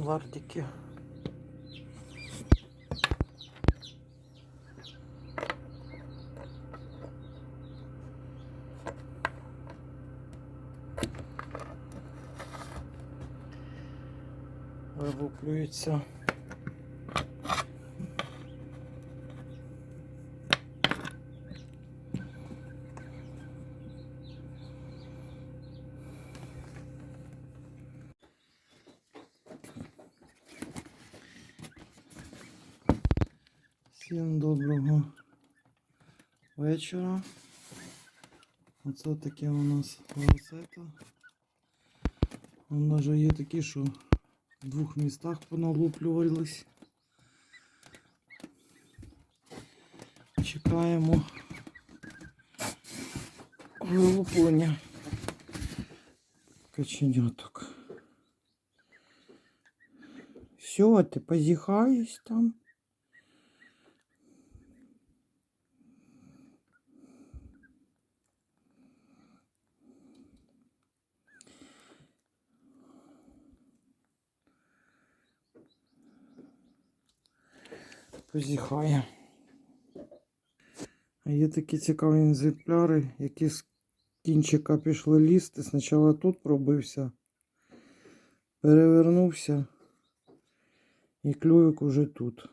Лардики. Вилуплюються. Всім доброго вечора. Оце таке у нас волосета. Вон навіть є такі, що в двох містах поналуплювались. Чекаємо вилуплення каченяток. Все, ти позіхаєш там. Позіхає. А є такі цікаві екземпляри, які з кінчика пішли лізти. Спочатку тут пробився, перевернувся і клювик уже тут.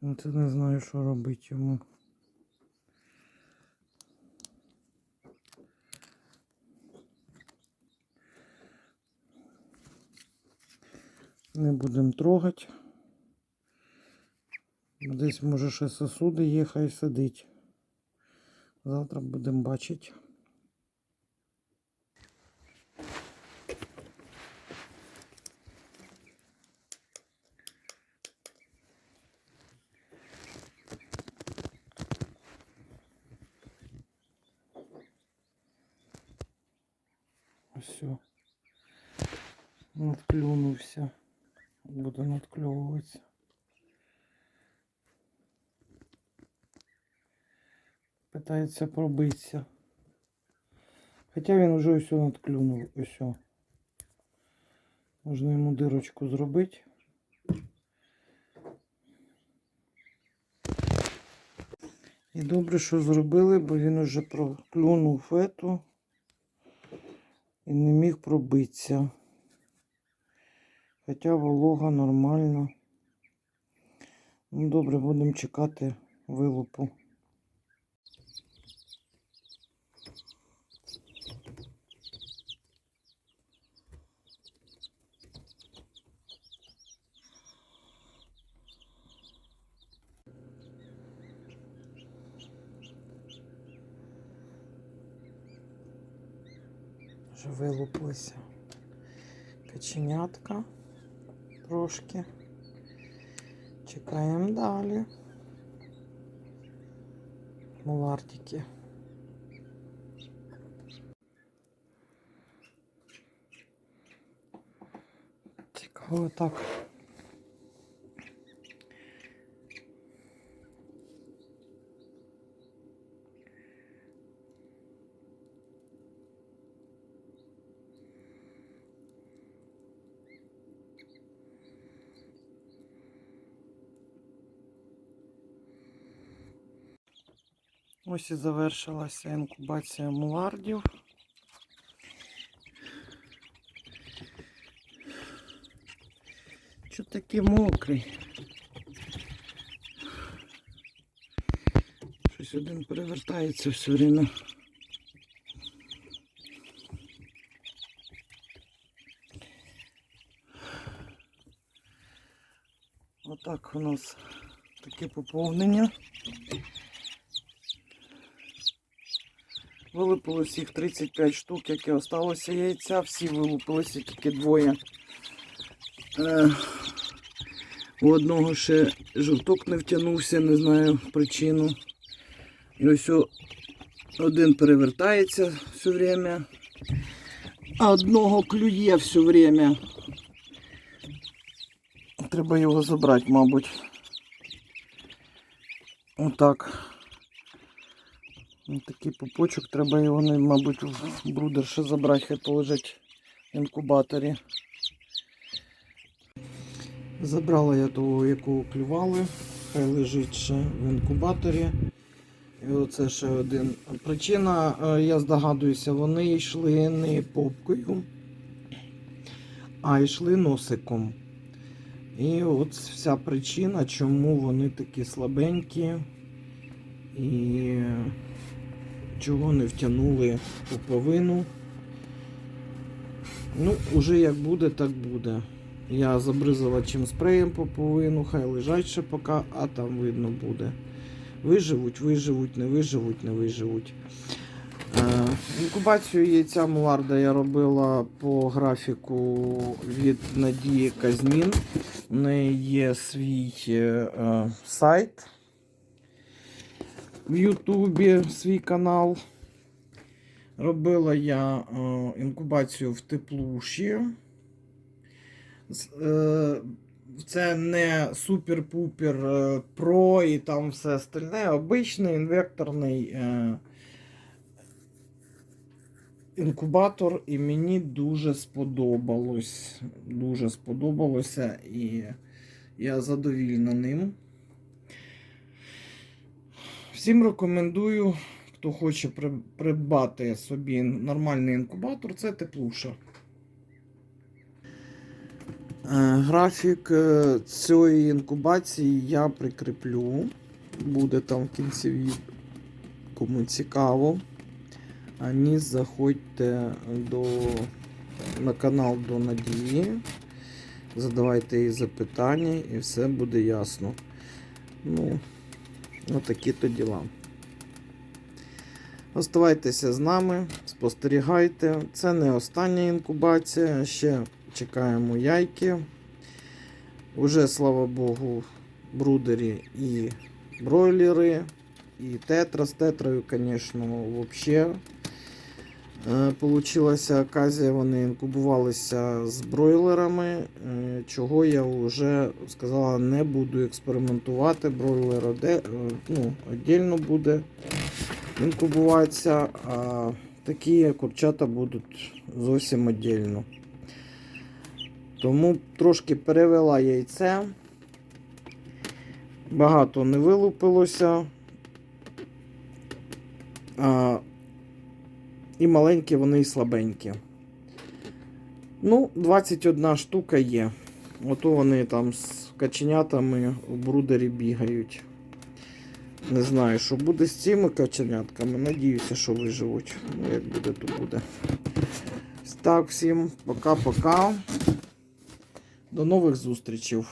Я не знаю, що робити йому. Не будемо трогати. Десь може ще сосуди є, хай сидить. Завтра будемо бачити. Все. Надклюнувся. Буде надкльовуватися. Питається пробитися. Хоча він вже все надклюнув. Ось. Можна йому дирочку зробити. І добре, що зробили, бо він уже проклюнув фету і не міг пробитися. Хоча волога нормальна. Ну, добре, будемо чекати вилупу. Вже вилуплися каченятка трошки. Чекаємо далі. Мулартики. Цікаво так. Ось і завершилася інкубація мулардів. Що такий мокрий? Щось один перевертається все время. Отак у нас таке поповнення. Вилупилось їх 35 штук, які осталося яйця, всі вилупилися тільки двоє. Е, у одного ще жовток не втягнувся, не знаю причину. І ось один перевертається все время, а одного клює все время. Треба його забрати, мабуть. Отак. Ось такий пупочок, треба його, мабуть, в брудер ще забрати, хай полежить в інкубаторі. Забрала я того, якого клювали, хай лежить ще в інкубаторі. І оце ще один. Причина, е, я здогадуюся, вони йшли не попкою, а йшли носиком. І от вся причина, чому вони такі слабенькі і чого не втягнули поповину. Ну, уже як буде, так буде. Я забризувачем спреєм поповину, хай лежать ще поки, а там видно буде. Виживуть, виживуть, не виживуть, не виживуть. Е, інкубацію яйця муларда я робила по графіку від Надії Казнін. У неї є свій е, е, сайт в Ютубі, свій канал. Робила я е, інкубацію в теплуші. Е, Це не супер-пупер е, про і там все остальне. Обичний інвекторний інкубатор, і мені дуже сподобалось. Дуже сподобалося, і я задовільна ним. Всім рекомендую, хто хоче придбати собі нормальний інкубатор, це теплуша. Е, Графік е, цієї інкубації я прикріплю. Буде там в кінці відео, кому цікаво. Ані заходьте до, на канал до Надії, задавайте їй запитання і все буде ясно. Ну, отакі то діла. Оставайтеся з нами, спостерігайте. Це не остання інкубація, ще чекаємо яйки. Уже, слава Богу, брудері і бройлери, і тетра з тетрою, звісно, взагалі. Получилася оказія, вони інкубувалися з бройлерами, е, чого я вже сказала, не буду експериментувати. Бройлер оде, е, ну, буде інкубуватися, а такі курчата будуть зовсім віддільно. Тому трошки перевела яйце. Багато не вилупилося. І маленькі вони і слабенькі. Ну, 21 штука є. Ото вони там з каченятами у брудері бігають. Не знаю, що буде з цими каченятками. Надіюся, що виживуть. Ну, як буде, то буде. Так, всім пока-пока. До нових зустрічей.